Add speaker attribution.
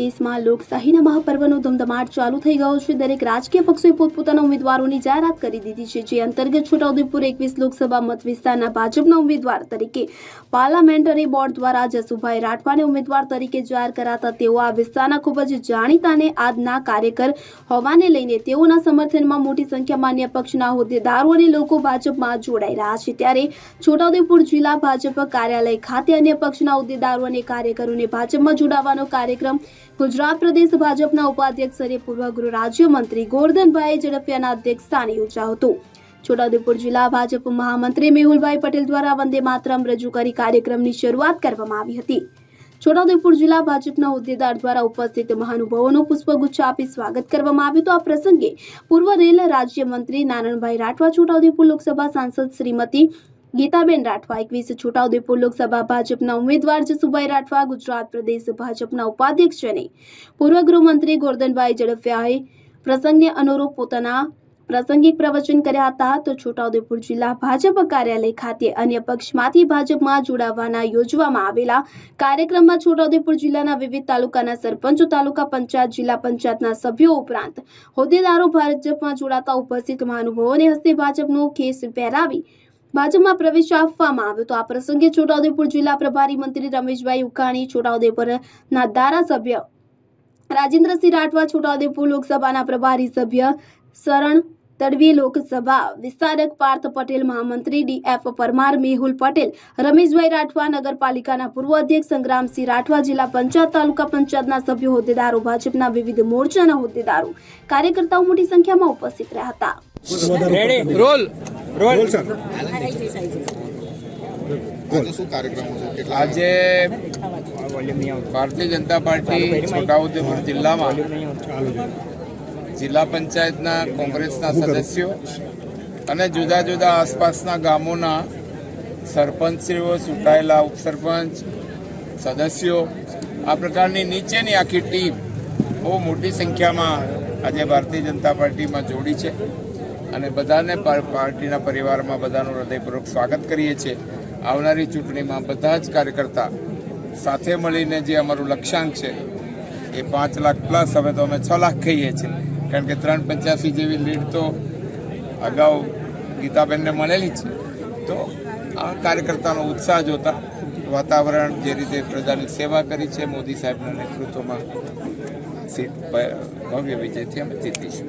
Speaker 1: દેશમાં લોકશાહીના મહાપર્વનો ધમધમાટ ચાલુ થઈ ગયો છે. દરેક રાજકીય પક્ષોએ પોતપોતાના ઉમેદવારોની જાહેરાત કરી દીધી છે, જે અંતર્ગત છોટાઉદેપુર એકવીસ લોકસભા મત વિસ્તારના ભાજપના ઉમેદવાર તરીકે પાર્લામેન્ટરી બોર્ડ દ્વારા જસુભાઈ રાઠવાને ઉમેદવાર તરીકે જાહેર કરાતા તેઓ આ વિસ્તારના ખૂબ જ જાણીતા અને આજના કાર્યકર હોવાને લઈને તેઓના સમર્થનમાં મોટી સંખ્યામાં અન્ય પક્ષના હોદ્દેદારો અને લોકો ભાજપમાં જોડાઈ રહ્યા છે. ત્યારે છોટાઉદેપુર જિલ્લા ભાજપ કાર્યાલય ખાતે અન્ય પક્ષના હોદ્દેદારો અને કાર્યકરોને ભાજપમાં જોડાવાનો કાર્યક્રમ ગુજરાત પ્રદેશ ભાજપના ઉપાધ્યક્ષ અને પૂર્વ ગૃહ રાજ્યમંત્રી ગોરધનભાઈ ઝડપિયાના અધ્યક્ષ સ્થાને યોજાયું હતું. છોટાઉદેપુર જિલ્લા ભાજપ મહામંત્રી મેહુલભાઈ પટેલ દ્વારા વંદે માતરમ રજૂ કરી કાર્યક્રમની શરૂઆત કરવામાં આવી હતી. છોટાઉદેપુર જિલ્લા ભાજપના હોદ્દેદાર દ્વારા ઉપસ્થિત મહાનુભાવોનું પુષ્પગુચ્છ આપી સ્વાગત કરવામાં આવ્યું તો આ પ્રસંગે પૂર્વ રેલ રાજ્યમંત્રી નારણભાઈ રાઠવા છોટાઉદેપુર લોકસભા સાંસદ શ્રીમતી ગીતાબેન રાઠવા એકવીસ છોટાઉદેપુર લોકસભા ભાજપના ઉમેદવાર જસુભાઈ રાઠવા, ગુજરાત પ્રદેશ ભાજપના ઉપાધ્યક્ષ અને પૂર્વ ગૃહમંત્રી ગોરધનભાઈ ઝડફિયાએ પ્રસંગને અનુરૂપ પોતાના પ્રાસંગિક પ્રવચન કર્યા હતા. તો છોટાઉદેપુર જિલ્લા ભાજપ કાર્યાલય ખાતે અન્ય પક્ષમાંથી ભાજપમાં જોડાવાના યોજવામાં આવેલા કાર્યક્રમમાં છોટાઉદેપુર જિલ્લાના વિવિધ તાલુકાના સરપંચો, તાલુકા પંચાયત, જિલ્લા પંચાયતના સભ્યો ઉપરાંત હોદ્દેદારો ભાજપમાં જોડાતા ઉપસ્થિત મહાનુભાવોને હસ્તે ભાજપનો ખેસ પહેરાવી ભાજપમાં પ્રવેશ આપવામાં આવ્યો તો આ પ્રસંગે છોટાઉદેપુર જિલ્લા પ્રભારી મંત્રી રમેશભાઈ ઉકાણી, છોટાઉદેપુરના ધારાસભ્ય રાજેન્દ્રસિંહ રાઠવા, છોટાઉદેપુર લોકસભાના પ્રભારી સભ્ય શરણ તડવી, લોકસભા વિસ્તારક પાર્થ પટેલ, મહામંત્રી ડીએફ પરમાર, મેહુલ પટેલ, રમેશભાઈ રાઠવા, નગરપાલિકાના પૂર્વ અધ્યક્ષ સંગ્રામસિંહ રાઠવા, જિલ્લા પંચાયત, તાલુકા પંચાયતના સભ્યો, હોદ્દેદારો, ભાજપના વિવિધ મોરચાના હોદ્દેદારો, કાર્યકર્તાઓ મોટી સંખ્યામાં ઉપસ્થિત રહ્યા હતા.
Speaker 2: Roll roll
Speaker 3: sir.
Speaker 4: આજે શું કાર્યક્રમ છે કેટલા
Speaker 2: આજે ભારતીય જનતા પાર્ટી છોટાઉદેપુર જિલ્લામાં જિલ્લા પંચાયતના કોંગ્રેસના સદસ્યો અને જુદા જુદા આસપાસના ગામોના સરપંચશ્રીઓ ચૂંટાયેલા ઉપસરપંચ સદસ્યો આ પ્રકારની નીચેની આખી ટીમ બહુ મોટી સંખ્યામાં આજે ભારતીય જનતા પાર્ટીમાં જોડી છે. અને બધાને પાર્ટીના પરિવારમાં બધાનું હૃદયપૂર્વક સ્વાગત કરીએ છીએ. આવનારી ચૂંટણીમાં બધા જ કાર્યકર્તા સાથે મળીને જે અમારું લક્ષ્યાંક છે, એ પાંચ લાખ પ્લસ હવે તો અમે છ લાખ કહીએ છીએ. કારણ કે ત્રણ પંચ્યાસી જેવી લીડ તો અગાઉ ગીતાબેનને મળેલી છે. તો આ કાર્યકર્તાનો ઉત્સાહ જોતા વાતાવરણ જે રીતે પ્રજાની સેવા કરી છે, મોદી સાહેબના નેતૃત્વમાં ભવ્ય વિજયથી અમે જીતીશું.